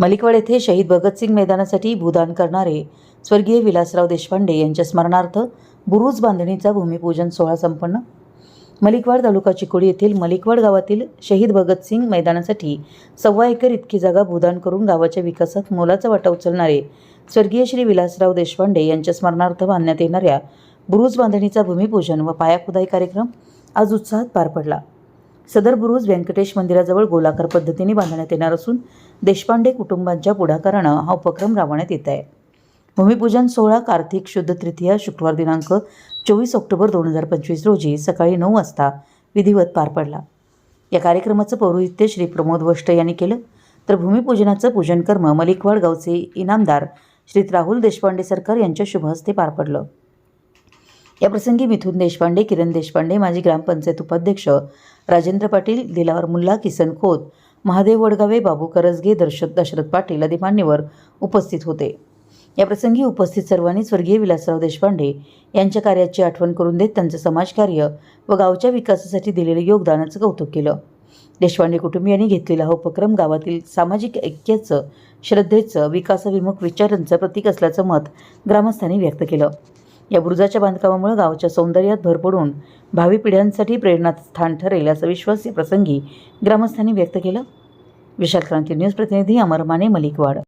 मलिकवाड येथे शहीद भगतसिंग मैदानासाठी भूदान करणारे स्वर्गीय विलासराव देशपांडे यांच्या स्मरणार्थ बुरुज बांधणीचा भूमिपूजन सोहळा संपन्न. मलिकवाड तालुका चिकोडी येथील मलिकवाड गावातील शहीद भगतसिंग मैदानासाठी सव्वा एकर इतकी जागा भूदान करून गावाच्या विकासात मोलाचा वाटा उचलणारे स्वर्गीय श्री विलासराव देशपांडे यांच्या स्मरणार्थ बांधण्यात येणाऱ्या बुरुज बांधणीचा भूमिपूजन व पायाखुदाई कार्यक्रम आज उत्साहात पार पडला. सदर बुरुज व्यंकटेश मंदिराजवळ गोलाकार पद्धतीने बांधण्यात येणार असून देशपांडे कुटुंबांच्या पुढाकारानं हा उपक्रम राबवण्यात येत आहे. भूमिपूजन सोहळा कार्तिक शुद्ध तृतीया शुक्रवार दिनांक चोवीस ऑक्टोबर दोन हजार पंचवीस रोजी सकाळी नऊ वाजता विधिवत पार पडला. या कार्यक्रमाचं पौरोहित्य श्री प्रमोद वष्ट यांनी केलं. तर भूमिपूजनाचं पूजन कर्म मलिकवाड गावचे इनामदार श्री राहुल देशपांडे सरकार यांच्या शुभ हस्ते पार पडलं. याप्रसंगी मिथुन देशपांडे किरण देशपांडे माजी ग्रामपंचायत उपाध्यक्ष राजेंद्र पाटील दिलावर मुल्ला किसन खोत महादेव वडगावे बाबू करजगे दर्शत दशरथ पाटील आदी मान्यवर उपस्थित होते. याप्रसंगी उपस्थित सर्वांनी स्वर्गीय विलासराव देशपांडे यांच्या कार्याची आठवण करून देत त्यांचं समाजकार्य व गावच्या विकासासाठी दिलेलं योगदानाचं कौतुक केलं. देशपांडे कुटुंबियांनी घेतलेला हा उपक्रम गावातील सामाजिक ऐक्याचं श्रद्धेचं विकासाभिमुख विचारांचं प्रतीक असल्याचं मत ग्रामस्थांनी व्यक्त केलं. या बुरुजाच्या बांधकामामुळे गावाच्या सौंदर्यात भर पडून भावी पिढ्यांसाठी प्रेरणास्थान ठरेल असा विश्वास या प्रसंगी ग्रामस्थांनी व्यक्त केलं. विशाल क्रांती न्यूज प्रतिनिधी अमर माने मलिकवाड.